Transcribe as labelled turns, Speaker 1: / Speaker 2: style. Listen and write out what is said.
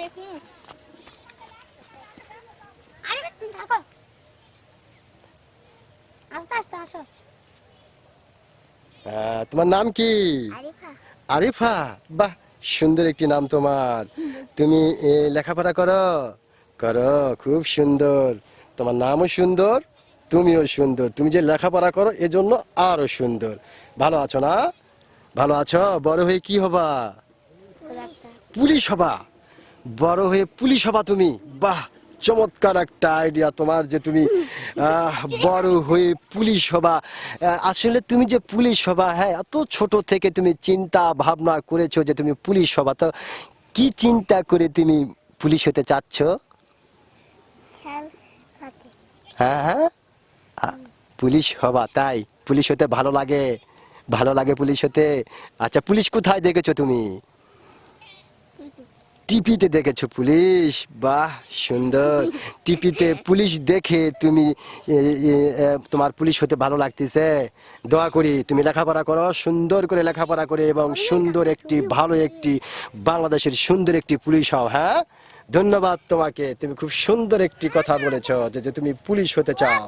Speaker 1: দেখুন। আরে তুমি থাকো। আস্তে আস্তে আসো।
Speaker 2: তোমার নাম কি?
Speaker 1: আরিফা।
Speaker 2: আরিফা? বাহ সুন্দর একটি নাম তোমার। তুমি লেখাপড়া করো? করো খুব সুন্দর। তোমার নামও সুন্দর তুমিও সুন্দর। তুমি যে লেখাপড়া করো এজন্য আরও সুন্দর। ভালো আছো না? ভালো আছো? বড় হয়ে কি হবা? পুলিশ হবা? বড় হয়ে পুলিশ হবা তুমি। বাহ চমৎকার একটা আইডিয়া তোমার যে তুমি বড় হয়ে পুলিশ হবা। আসলে তুমি যে পুলিশ হবা হ্যাঁ এত ছোট থেকে তুমি চিন্তা ভাবনা করেছ যে তুমি পুলিশ হবা। তো কি চিন্তা করে তুমি পুলিশ হতে চাচ্ছ? হ্যাঁ হ্যাঁ। পুলিশ হবা তাই। পুলিশ হতে ভালো লাগে। ভালো লাগে পুলিশ হতে। আচ্ছা পুলিশ কোথায় দেখেছ তুমি? টিপিতে দেখেছ পুলিশ? বাহ সুন্দর। টিপিতে পুলিশ দেখে তুমি তোমার পুলিশ হতে ভালো লাগতেছে। দোয়া করি তুমি লেখাপড়া করো সুন্দর করে লেখাপড়া করে এবং সুন্দর একটি ভালো একটি বাংলাদেশের সুন্দর একটি পুলিশ হও হ্যাঁ? ধন্যবাদ তোমাকে তুমি খুব সুন্দর একটি কথা বলেছ যে তুমি পুলিশ হতে চাও।